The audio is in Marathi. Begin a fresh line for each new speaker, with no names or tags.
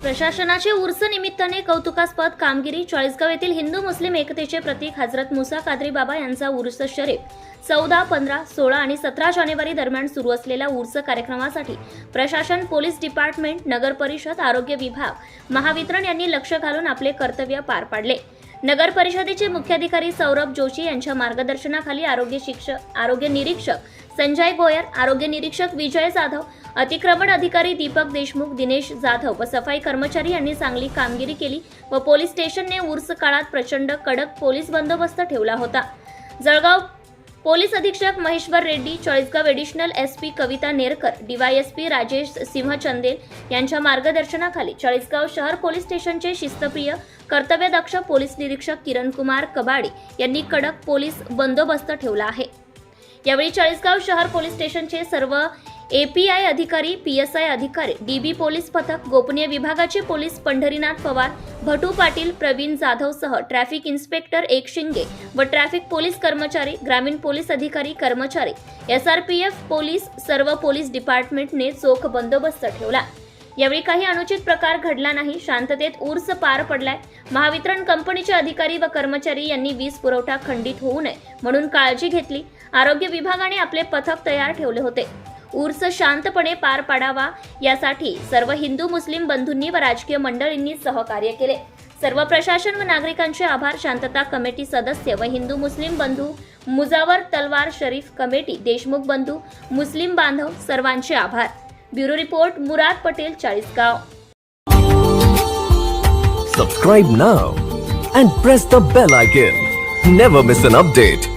प्रशासनाचे उर्स निमित्ताने कौतुकास्पद कामगिरी चाळीसगाव येथील हिंदू मुस्लिम एकतेचे प्रतीक हजरत मुसा कादरी बाबा यांचा उर्स शरीफ. चौदा पंधरा सोळा आणि सतरा जानेवारी दरम्यान सुरू असलेल्या उर्स कार्यक्रमासाठी प्रशासन पोलीस डिपार्टमेंट नगर परिषद आरोग्य विभाग महावितरण यांनी लक्ष घालून आपले कर्तव्य पार पाडले. नगर परिषदेचे मुख्याधिकारी सौरभ जोशी यांच्या मार्गदर्शनाखाली आरोग्य शिक्षक आरोग्य निरीक्षक संजय गोयर आरोग्य निरीक्षक विजय जाधव अतिक्रमण अधिकारी दीपक देशमुख दिनेश जाधव व सफाई कर्मचारी यांनी चांगली कामगिरी केली व पोलीस स्टेशनने उर्स काळात प्रचंड कडक पोलीस बंदोबस्त ठेवला होता. जळगाव पोलीस अधीक्षक Maheshwar Reddy Chalisgaon additional S P Kavita Nerkar DYSP Rajesh Singh Chandel यांच्या मार्गदर्शनाखाली चाळीसगाव शहर पोलीस स्टेशनचे शिस्तप्रिय कर्तव्यदक्ष पोलीस निरीक्षक किरण कुमार कबाडी यांनी कडक पोलीस बंदोबस्त ठेवला आहे. यावेळी चाळीसगाव शहर पोलीस स्टेशनचे सर्व एपीआय अधिकारी पीएसआय अधिकारी डीबी पोलीस पथक गोपनीय विभागाचे पोलीस पंढरीनाथ पवार भटू पाटील प्रवीण जाधव सह ट्रॅफिक इन्स्पेक्टर एक शिंगे व ट्रॅफिक पोलीस कर्मचारी ग्रामीण पोलीस अधिकारी कर्मचारी एसआरपीएफ पोलीस सर्व पोलीस डिपार्टमेंटने चोख बंदोबस्त ठेवला. यावेळी काही अनुचित प्रकार घडला नाही शांततेत ऊर्स पार पडलाय. महावितरण कंपनीचे अधिकारी व कर्मचारी यांनी वीज पुरवठा खंडित होऊ नये म्हणून काळजी घेतली. आरोग्य विभागाने आपले पथक तयार ठेवले होते. उर्स शांतपणे पार पाडावा. यासाठी सर्व हिंदू मुस्लिम बंधूंनी व राजकीय मंडळींनी सहकार्य केले. सर्व प्रशासन व नागरिकांचे आभार. शांतता कमिटी सदस्य व हिंदू मुस्लिम बंधू मुजावर तलवार शरीफ कमिटी देशमुख बंधू मुस्लिम बांधव सर्वांचे आभार. Bureau report Murad Patel Chalisgaon.
Subscribe now and press the bell icon never miss an update